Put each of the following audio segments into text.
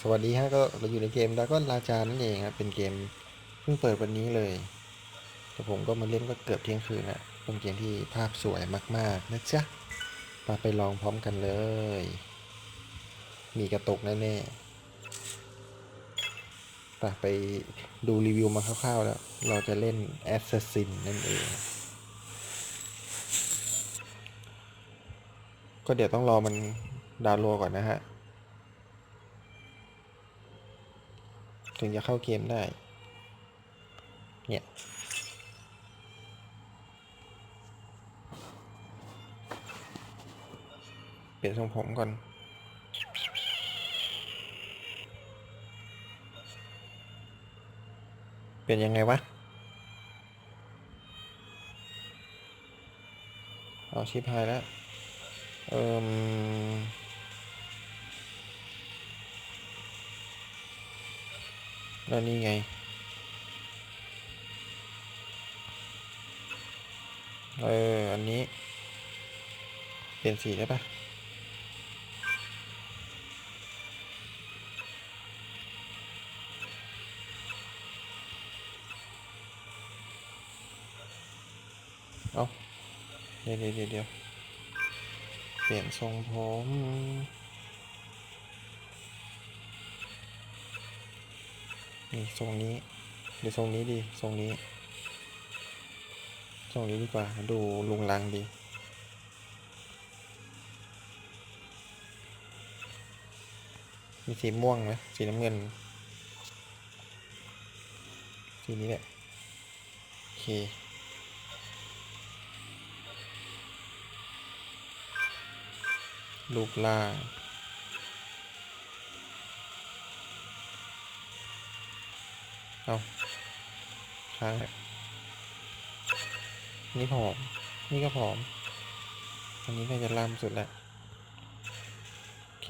สวัสดีฮะก็เราอยู่ในเกมด r ก้อนราจานั่นเองครับเป็นเกมเพิ่งเปิดวันนี้เลยแต่ผมก็มาเล่นก็เกือบเที่ยงคืนละเป็นเกมที่ภาพสวยมากๆนะจ๊ะมาไปลองพร้อมกันเลย มีกระตกแน่ๆไปไปดูรีวิวมาคร่าวๆแล้ว เราจะเล่น Assassin นั่นเอง ก็เดี๋ยวต้องรอมันดาวน์โหลดก่อนนะฮะ ถึงจะเข้าเกมได้ เนี่ย เปลี่ยนทรงผมก่อน เปลี่ยนยังไงวะ เอาชิปหายแล้ว เอ่ม แล้วนี่ไง เออ อันนี้ เปลี่ยนสีได้ปะเอาเดี๋ยวเดี๋ยวเดี๋ยวเดี๋ยวเปลี่ยนทรงผม นี่ทรงนี้หรือทรงนี้ดีทรงนี้ทรงนี้ดีกว่า ดูลุงลังดีมีสีม่วงไหมสีน้ำเงิน สีนี้แหละ โอเครูปร่าง เอาค้างแล้วนี่ผอม นี่ก็ผอม อันนี้น่าจะล่ำสุดแล้ว โอเค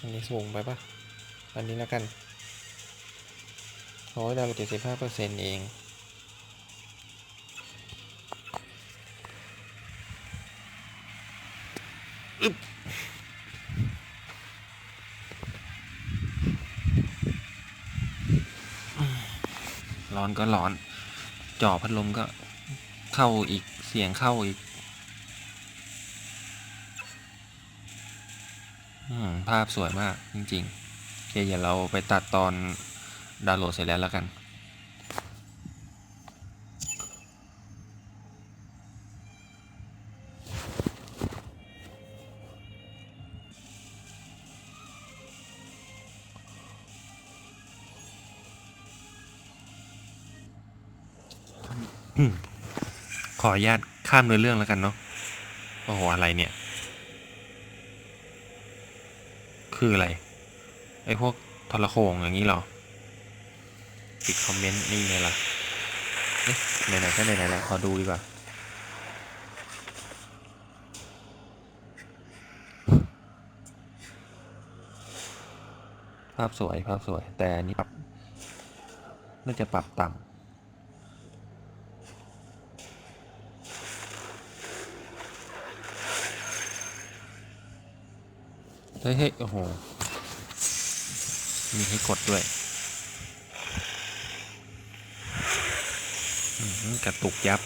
อันนี้สูงไปปะอันนี้แล้วกันโอ้ยดาวเจ็ดสิบห้าเปอร์เซ็นต์เองอึ๊บ ร้อนก็ร้อน จ่อพัดลมก็เข้าอีกเสียงเข้าอีกอภาพสวยมากจริงๆโอเคเดี๋ยวเราไปตัดตอนดาวน์โหลดเสร็จแล้วแล้วกัน ขออนุญาตข้ามเนื้อเรื่องแล้วกันเนาะโอ้โหอะไรเนี่ย คืออะไร ไอ้พวกทรโขงอย่างนี้หรอปิดคอมเมนต์นี่ไงล่ะเอ๊ะไหนๆก็ไหนๆแล้วขอดูดีกว่าภาพสวยภาพสวยแต่อันนี้ปรับน่าจะปรับต่ำ เฮ้ยเฮ้ยโอ้โห มีให้กดด้วยอื้อหือกระตุกยับ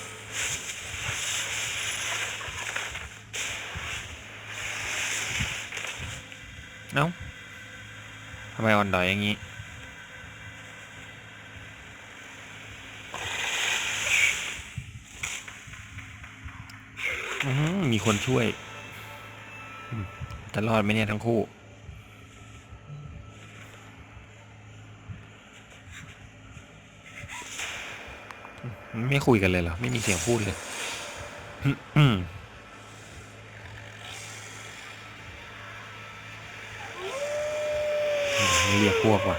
เอ้าทำไมอ่อนดอยอย่างนี้อื้อหือมีคนช่วย จะรอดไหมเนี่ยทั้งคู่ ไม่คุยกันเลยเหรอ ไม่มีเสียงพูดเลยเรียกพวกว่ะ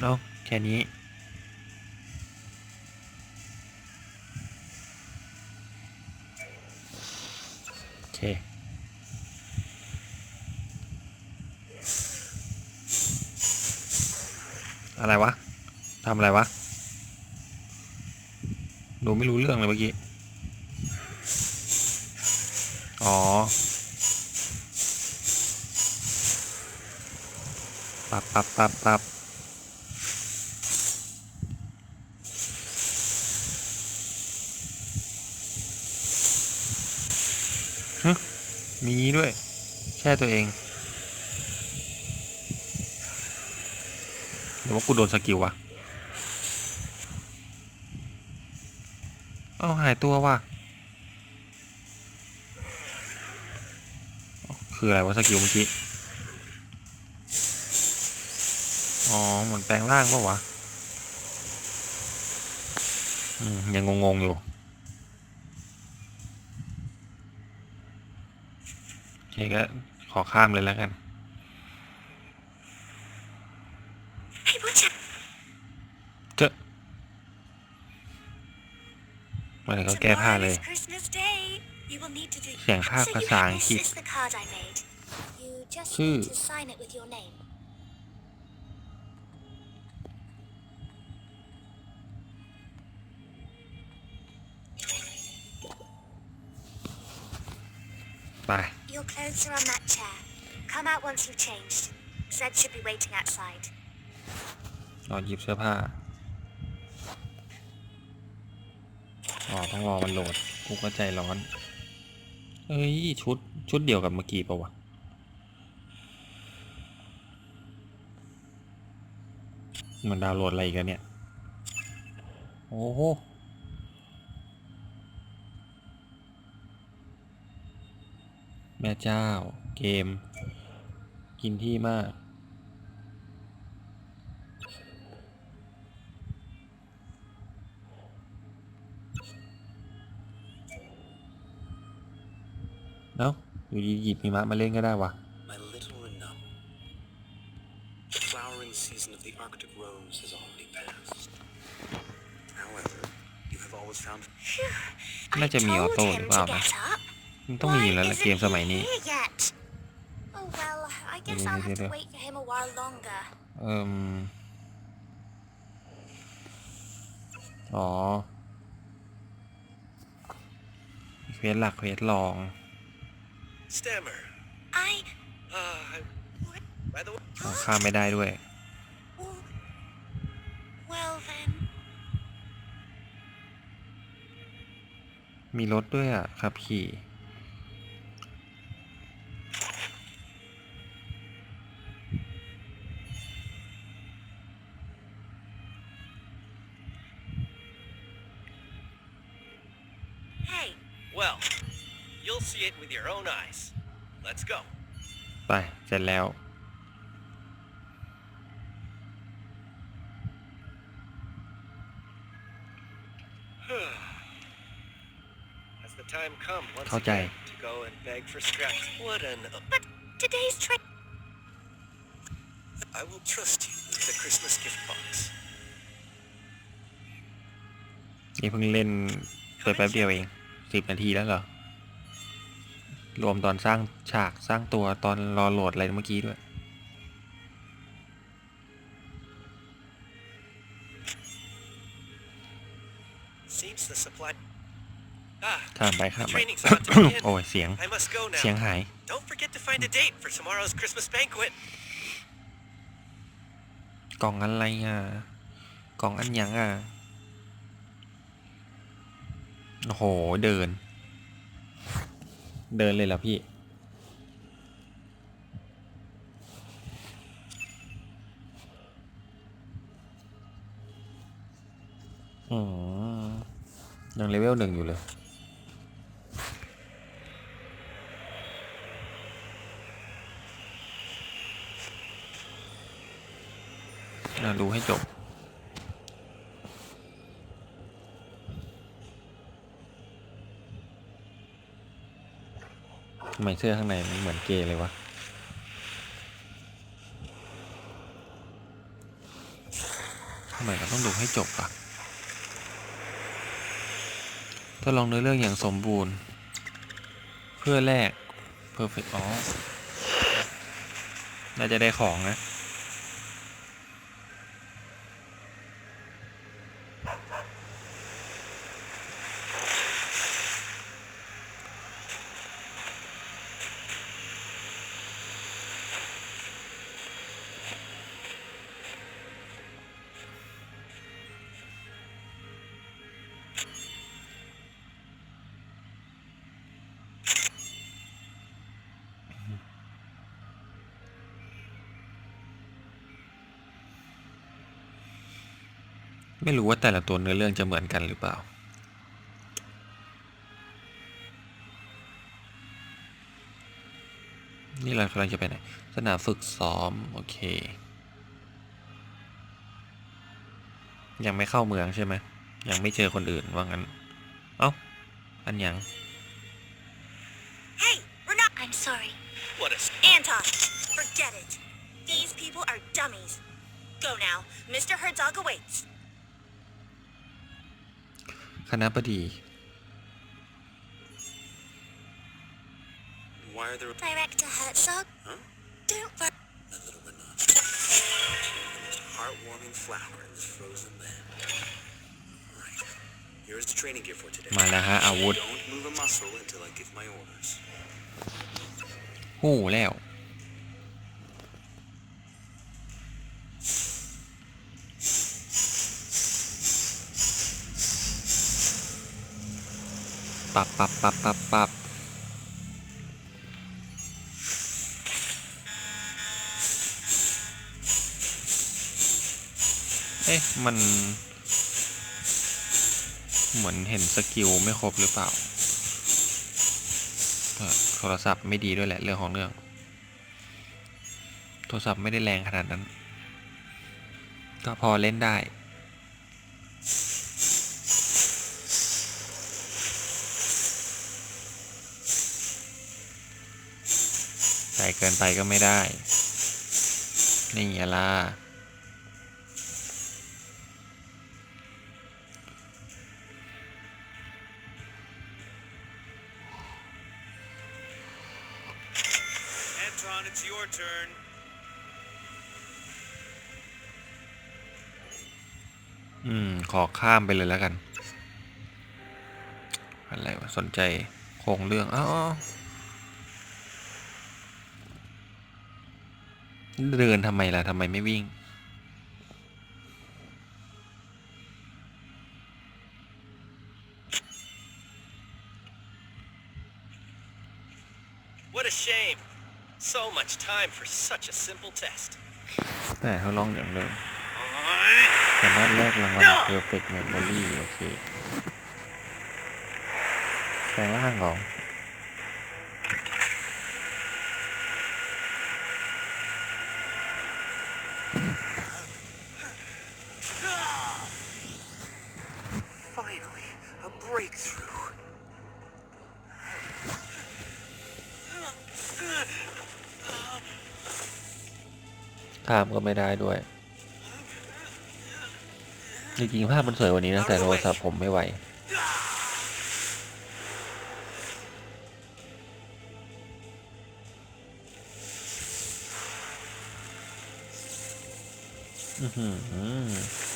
เนาะแค่นี้ อะไรวะทำอะไรวะดูไม่รู้เรื่องเลยเมื่อกี้ อ๋อ ปับปับปับปับ มีด้วย แช่ตัวเองหรือว่ากูโดนสกิลวะเอาหายตัวว่ะคืออะไรวะสกิลเมื่อกี้ อ๋อเหมือนแปลงร่างปะวะ อืม ยังงงๆอยู่ โอเคก็ขอข้ามเลยแล้วกันให้ผู้ชายเจอะมาถึงก็แก้ผ้าเลย Tomorrow is Christmas Day. You will need to do. เสียงภาพ So ภา you ษา have อัง this กฤษ is the card I made. You just ชื่อ need to sign it with your name. ไป Your clothes are on that chair. Come out once you've changed. Zed should be waiting outside. รอหยิบเสื้อผ้า อ๋อ ต้องรอมันโหลด กูก็ใจร้อน เอ้ย ชุด ชุดเดียวกับเมื่อกี้ปะวะ มันดาวน์โหลดอะไรกันเนี่ย โอ้โห แม่เจ้า เกม กินที่มากเอ้าอยู่ดีหยิบหิมะมาเล่นก็ได้วะ My little Renum. The flowering season of the Arctic rose has already passed. However, you have always found น่าจะมีออ told โต้ห him รือ to เปล่านะ get up. มันต้องมีอยู่แล้วแหละ Why เกม isn't สมัย he นี้ here yet? Oh well, I guess Yeah, I'll yeah, have to yeah. wait for him a while longer. เอิมอ๋อเควสหลักเควสรอง Stammer. I. Uh, I- What? by the way, อ๋อข้ามไม่ได้ด้วย Well, well then. มีรถด้วยอะขับขี่ well, you'll see it with your own eyes. Let's go. ไป เสร็จแล้ว Has the time come once เข้าใจ again to go and beg for scraps? What an... but today's trip. I will trust you with the Christmas gift box. นี่เพิ่งเล่นไปแป๊บเดียวเอง สิบนาทีแล้วเหรอ รวมตอนสร้างฉากสร้างตัวตอนรอโหลดอะไรเมื่อกี้ด้วย Seems the supply... Ah, ข้ามไปข้าม the ไป training's about to begin. โอ้ย เสียง I must go เสียง now. หาย Don't forget to find a date for tomorrow's Christmas banquet. กล่องอะไรอะ กล่องอันหยังอะ โอ้โห เดิน เดินเลยเหรอพี่ อืมยังเลเวลหนึ่งอยู่เลยอะดูให้จบ ไมเสื้อข้างในมันเหมือนเกย์เลยวะ ทำไมเราต้องดูให้จบอะทดลองเนื้อเรื่องอย่างสมบูรณ์ เพื่อแลกเพอร์เฟกต์อ๋อ น่าจะได้ของนะ ไม่รู้ว่าแต่ละตัวเนื้อเรื่องจะเหมือนกันหรือเปล่า นี่เรากำลังจะไปไหน สนามฝึกซ้อม โอเค ยังไม่เข้าเมืองใช่ไหม ยังไม่เจอคนอื่นว่างั้น เอ้า อันยัง Hey, we're not. I'm sorry. What a Anton, forget it. These people are dummies. Go now. Mr. Herzog awaits. คณะบดี Why are there Director Herzog? Huh? Don't worry. a little Renata? The most heartwarming flower in this frozen land. Right. Here's the training gear for today. มาแล้วฮะอาวุธ Don't move a muscle until I give my orders. หู้แล้ว ปับปับปับปับปับเอ๊ะ มัน เหมือนเห็นสกิลไม่ครบหรือเปล่า โทรศัพท์ไม่ดีด้วยแหละ เรื่องของเรื่อง โทรศัพท์ไม่ได้แรงขนาดนั้น ก็พอเล่นได้ ใส่เกินไปก็ไม่ได้ นี่ไงล่ะ Anton, it's your turn. อืม ขอข้ามไปเลยแล้วกัน อะไรวะ สนใจโครงเรื่องอ๋อ เดินทำไมล่ะทำไมไม่วิ่ง What a shame. So much time for such a simple test. แต่เขาลองอย่างเดิมสามารถแลกรางวัล Perfect Memory โอเคแปลงร่างของ Finally, a breakthrough. ข้ามก็ไม่ได้ด้วย จริงๆภาพมันสวยกว่านี้นะ แต่โทรศัพท์ผมไม่ไหวอือหือ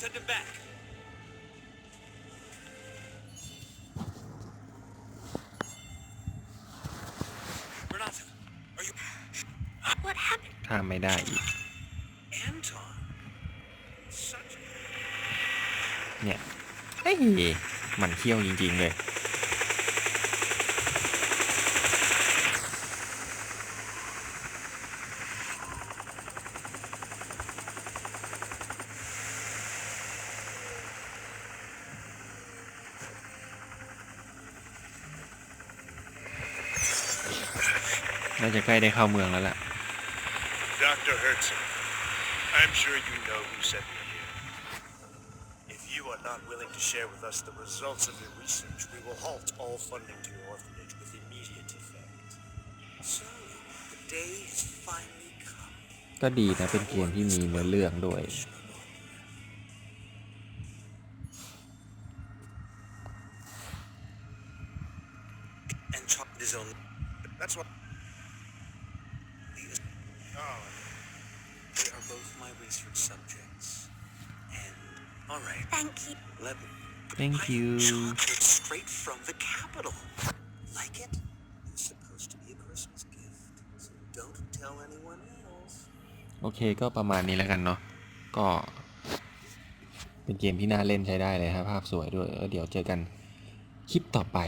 Send him back. Renata, are you... What happened? ข้ามไม่ได้อีก Anton. Such เนี่ยเฮ้ยมันเขี้ยวจริง ๆ เลย น่าจะใกล้ได้เข้าเมืองแล้วล่ะ Dr. Herzog, I'm sure you know who sent me here. If you are not willing to share with us the results of your research, we will halt all funding to your orphanage with immediate effect. So, the day has finally come. ก็ดีนะเป็นเกมที่มีเนื้อเรื่องด้วย And chopped his own. That's what. Thank you. let me. Thank I you. Chocolate straight from the capital. Like it? It's supposed to be a Christmas gift. So don't tell anyone else. โอเคก็ประมาณนี้แล้วกันเนาะก็เป็นเกมที่น่าเล่นใช้ได้เลยครับภาพสวยด้วยแล้วเดี๋ยวเจอกันคลิปต่อไป